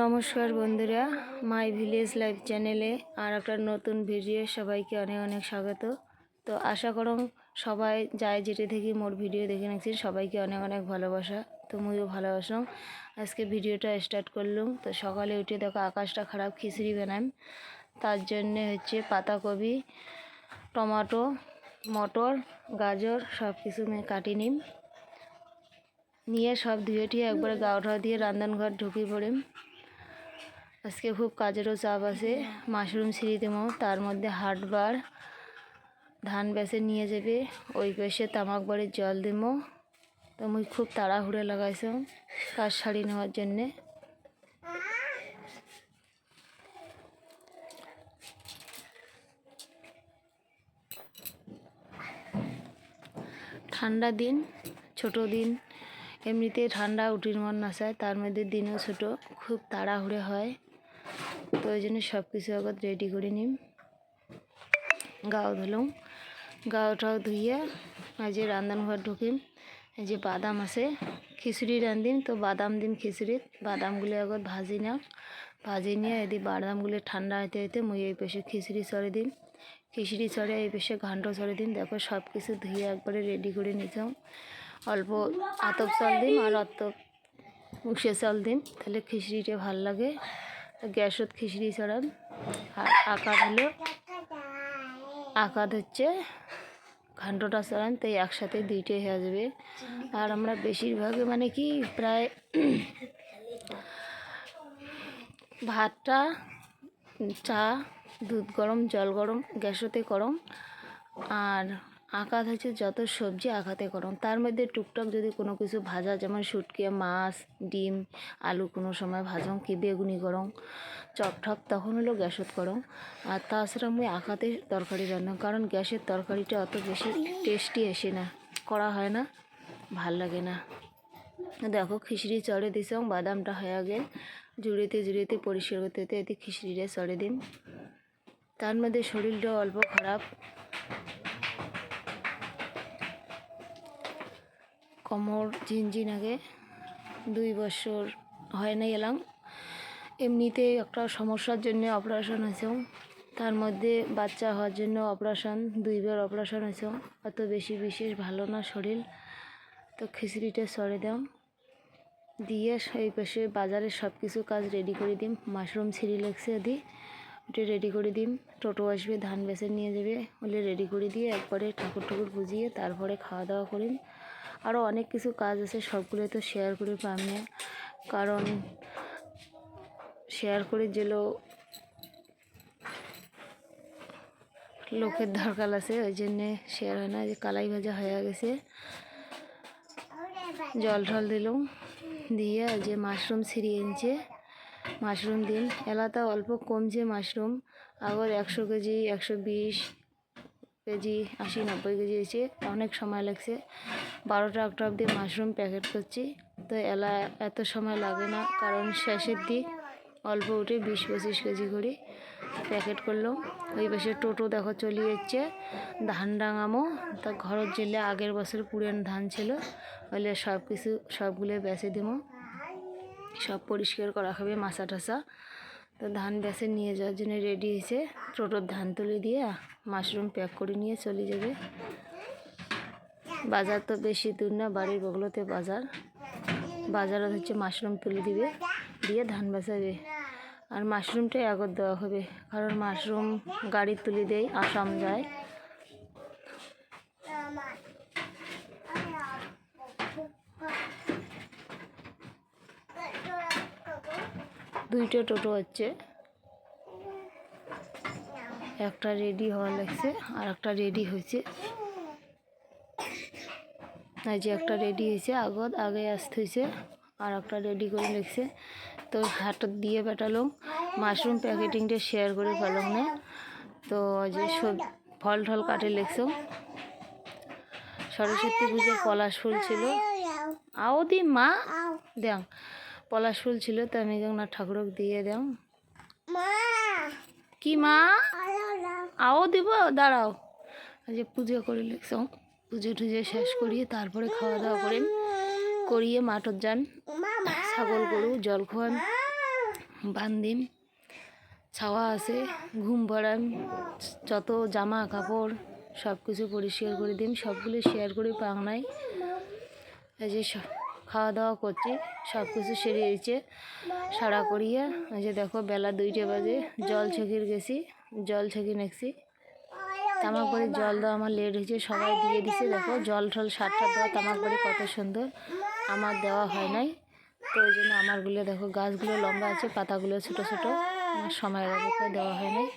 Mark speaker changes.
Speaker 1: নমস্কার বন্ধুরা my village live চ্যানেলে আর একটা নতুন ভিডিও সবাইকে অনেক অনেক স্বাগত। তো আশা করম সবাই যায় যেটা থেকে মোর ভিডিও দেখে নিচ্ছি সবাইকে অনেক অনেক ভালোবাসা। তো মুইও ভালোবাসলাম আজকে ভিডিওটা স্টার্ট করলাম। তো সকালে উঠে দেখো আকাশটা খারাপ, খিচুড়ি বানাম। তার জন্যে হচ্ছে পাতাকপি, টমাটো, মটর, গাজর সব কিছু কাটি নিম। নিয়ে সব ধুয়ে টুয়ে একবারে গাওঠা দিয়ে রান্ধনঘর ঢুকে পড়িম আজকে খুব কাজেরও চাপ আছে। মাশরুম ছিঁড়ি দেবো। তার মধ্যে হাটবার ধান বেছে নিয়ে যাবে। ওই পেশে তামাক বাড়ির জল দেবো। তো মুই খুব তাড়াহুড়ে লাগাইছো কাজ সারি নেওয়ার জন্যে। ঠান্ডা দিন, ছোট দিন। এমনিতে ঠান্ডা, উঠির মন না চায়, তার মধ্যে দিনও ছোট, খুব তাড়াহুড়ে হয়। তো ওই জন্য সব কিছু আগত রেডি করে নিম। গাও ধুলুম। গাওটাও ধুইয়া যে রান্ধনঘর ঢুকিম। এই যে বাদাম আছে, খিচুড়ি রান্ধিম তো বাদাম দিম খিচুড়িত বাদামগুলো আগত ভাজি নাও। ভাজি নিয়ে এদি বাদামগুলো ঠান্ডা হইতে হইতে মুই এই পেশে খিচুড়ি চড়ে দিম। খিচুড়ি চড়ে এই পেশে ঘান্ট চড়ে দিম। দেখো সব কিছু ধুয়ে একবারে রেডি করে নিতাম অল্প আতপ চাল দিন আর অত উষে চাল দিন তাহলে খিচড়িটা ভালো লাগে। গ্যাসত খিচড়ি চড়ান আর আকার হলো আকার হচ্ছে ঘান্টটা চড়ান তাই একসাথে দুইটাই হয়ে যাবে। আর আমরা বেশিরভাগে মানে কি প্রায় ভাতটা, চা, দুধ গরম, জল গরম, গ্যাসতে গরম আর আঁকাত হচ্ছে যত সবজি আঁকাতে গরম তার মধ্যে টুকটাক যদি কোনো কিছু ভাজা, যেমন শুটকি, মাছ, ডিম, আলু কোনো সময় ভাজং কি বেগুনি চপ ঠপ তখন হলো গ্যাসত গরম আর তাছাড়া মুই আঁকাতে তরকারি রান্না, কারণ গ্যাসের তরকারিটা অত বেশি টেস্টি আসে না, করা হয় না, ভালো লাগে না। দেখো, খিচড়ি চড়ে দিছং বাদামটা হয়ে গেল। জুড়িতে জুড়িতে পরিষ্কার করতে করতে এতে খিচড়িটা চড়ে দিন। তার মধ্যে শরীরটা অল্প খারাপ। কোমর, ঝিনঝিন আগে দুই বছর হয় না এলাম। এমনিতে একটা সমস্যার জন্য অপারেশন হয়েছে। তার মধ্যে বাচ্চা হওয়ার জন্য অপারেশন দুইবার অপারেশন হয়েছে। অত বেশি বিশেষ ভালো না শরীর। তো খিচড়িটা সরে দাম দিয়ে সেই পাশে বাজারে সব কিছু কাজ রেডি করে দিম। মাশরুম ছিঁড়ি লেগছে দি ওটা রেডি করে দিম। টোটো আসবে, ধান বেছে নিয়ে যাবে। ওলে রেডি করে দিয়ে একবারে ঠাকুর ঠাকুর বুঝিয়ে তারপরে খাওয়া দাওয়া করিম। আরও অনেক কিছু কাজ আছে সবগুলো তো শেয়ার করে পাম না কারণ শেয়ার করে যেলো লোকের দরকার আছে, ওই জন্যে শেয়ার হয় না যে কালাই ভাজা হয়ে গেছে। জল ঠল দিলাম দিয়ে যে মাশরুম ছিঁড়িয়ে এনেছে। মাশরুম দিন এলাতা অল্প কমছে মাশরুম আগর একশো কেজি, একশো বিশ কেজি আশি, নব্বই কেজি হয়েছে। অনেক সময় লাগছে। বারোটা একটা অবধি মাশরুম প্যাকেট করছি। তো এলা, এত সময় লাগে না। কারণ শেষের দিক অল্প উঠে বিশ, পঁচিশ কেজি করে প্যাকেট করল ওই পাশে টোটো দেখো চলে যাচ্ছে। ধান ডাঙামো তা ঘরের জেলে আগের বছর পুরান ধান ছিল। হলে সব কিছু সবগুলো বেচে দেবো সব পরিষ্কার করা হবে, মাছা টাসা তো ধান বেছে নিয়ে যাওয়ার জন্য রেডি হয়েছে। টোটোর ধান তুলে দিয়ে মাশরুম প্যাক করে নিয়ে চলে যাবে। বাজার তো বেশি দূর না, বাড়ির বগলতে বাজার। বাজারে হচ্ছে মাশরুম তুলে দিবে, দিয়ে ধান বেচাবে আর মাশরুমটাই আগত দেওয়া হবে, কারণ মাশরুম গাড়ি তুলে দেয়, আসাম যায়। দুইটা টোটো হচ্ছে একটা রেডি হওয়া লাগছে, আর একটা রেডি হয়েছে। এই যে একটা রেডি হয়েছে, আগত আগে আসতে হয়েছে, আর একটা রেডি করে লিখছে তো হাটত দিয়ে পেটালো মাশরুম প্যাকেটিংটা শেয়ার করে পেলাম না। তো যে সব ফল টল কাটে লিখছ সরস্বতী পুজোর পলাশ ফুল ছিল। আও দি মা, দেখ। পলাশ ফুল ছিল তো আমি যখন ঠাকুরক দিয়ে দেও। কি মা? আও দিব? দাঁড়াও। যে পুজো করে লিখছ পুজো টুজো শেষ করিয়ে তারপরে খাওয়া দাওয়া করেন করিয়ে মাঠত যান। ছাগল গরু জল খোয়ান বান্ধিম ছাওয়া আছে ঘুম পাড়ান যত জামা কাপড় সব কিছু পরিষ্কার করে দিন সবগুলো শেয়ার করে পাংনাই এই যে স- খাওয়া দাওয়া করছি সব কিছু সেরে এসেছে, সারা করিয়া যে দেখো বেলা দুইটে বাজে, জল ছেঁকির গেছি, জল ছেঁকি নেছি। তামাক করে জল দেওয়া আমার লেট হয়েছে, সবাই দিয়ে দিছে, দেখো জল টল সার টার দেওয়া তামাক করে কত সুন্দর, আমার দেওয়া হয় নাই। তো ওই জন্য আমারগুলো দেখো, গাছগুলো লম্বা আছে, পাতাগুলো ছোট ছোট, আমার সময়ের অপেক্ষা দেওয়া হয় নাই।